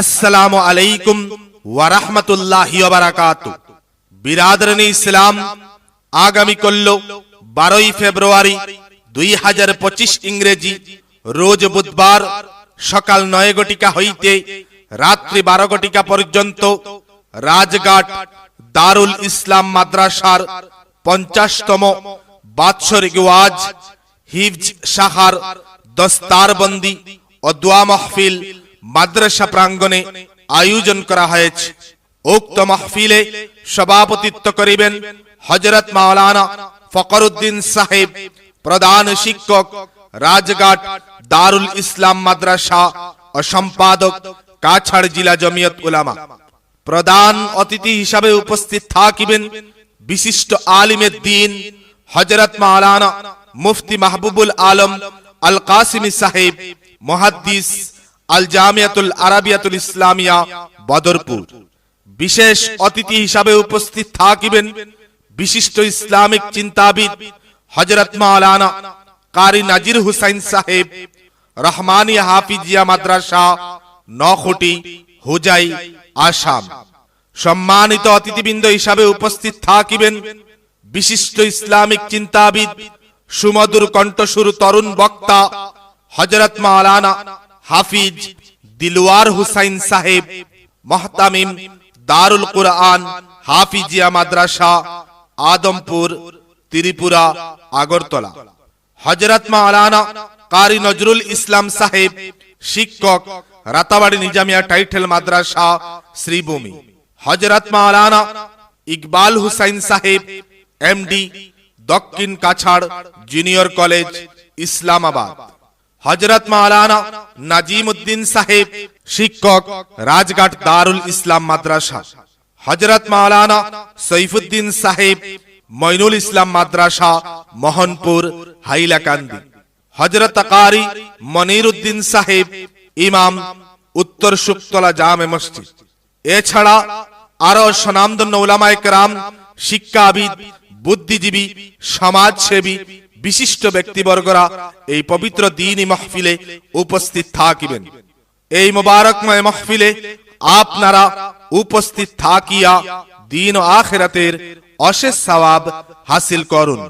আসসালামু আলাইকুম ওয়ারাহমাতুল্লাহি ওয়াবারাকাত। বিরাদরনি ইসলাম আগামী করল বারোই ফেব্রুয়ারি দুই হাজার পঁচিশ ইংরেজি। রোজ বুধবার সকাল নয় গটিকা হইতে রাত্রি বারো গটিকা পর্যন্ত রাজঘাট দারুল ইসলাম মাদ্রাসার পঞ্চাশতম বাৎসরিক ওয়াজ হিফজ সাহার দস্তারবন্দি ও দোয়া মাহফিল মাদ্রাসা প্রাঙ্গণে আয়োজন করা হয়েছে। উক্ত মাহফিলে সভাপতিত্ব করিবেন হজরত মাওলানা ফকরুদ্দিন সাহেব, প্রধান শিক্ষক, রাজঘাট দারুল ইসলাম মাদ্রাসা ও সম্পাদক, কাছাড় জেলা জমিয়ত উলামা। প্রধান অতিথি হিসাবে উপস্থিত থাকিবেন বিশিষ্ট আলিমের দিন হজরত মাওলানা মুফতি মাহবুবুল আলম আল কাসিমি সাহেব, মহাদ্দিস আল জামিয়াতুল আরাবিয়াতুল ইসলামিয়া, বদরপুর। বিশেষ অতিথি হিসাবে উপস্থিত থাকিবেন বিশিষ্ট ইসলামিক চিন্তাবিদ হজরত মাওলানা কারি নাজির হুসাইন সাহেব রহমানি হাফিজিয়া মাদ্রাসা, নখটি, হুজাই, আসাম। সম্মানিত অতিথিবৃন্দ হিসাবে উপস্থিত থাকিবেন বিশিষ্ট ইসলামিক চিন্তাবিদ সুমধুর কণ্ঠসুর তরুণ বক্তা হজরত মাওলানা হাফিজ দিলওয়ার হুসাইন সাহেব, মহতামিম দারুল কুরআন, হাফিজিয়া মাদ্রাসা, আদমপুর, ত্রিপুরা, আগরতলা। হজরত মাওলানা কারি নজরুল ইসলাম সাহেব, শিক্ষক, রাতাবাড়ি নিজামিয়া টাইটেল মাদ্রাসা, শ্রীভূমি। হজরত মাওলানা ইকবাল হুসাইন সাহেব, এমডি, দক্ষিণ কাছাড় জুনিয়র কলেজ, ইসলামাবাদ। হজরত মাওলানা নাজিম উদ্দিন সাহেব, শিক্ষক, রাজঘাট দারুল ইসলাম মাদ্রাসা। হজরত মাওলানা সৈফুদ্দিন সাহেব, মইনুল ইসলাম মাদ্রাসা, মোহনপুর, হাইলাকান্দি। হজরত কারি মনির উদ্দিন সাহেব, ইমাম, উত্তর শুক্তলা জামে মসজিদ। এছাড়া আরও স্বনামধন্য উলামায়ে কেরাম, শিক্ষাবিদ, বুদ্ধিজীবী, সমাজসেবী বিশিষ্ট ব্যক্তিবর্গরা এই পবিত্র দিনই মহফিলে উপস্থিত থাকিবেন। এই মোবারকময় মহফিলে আপনারা উপস্থিত থাকিয়া দিন আখেরাতের অশেষ সওয়াব হাসিল করুন।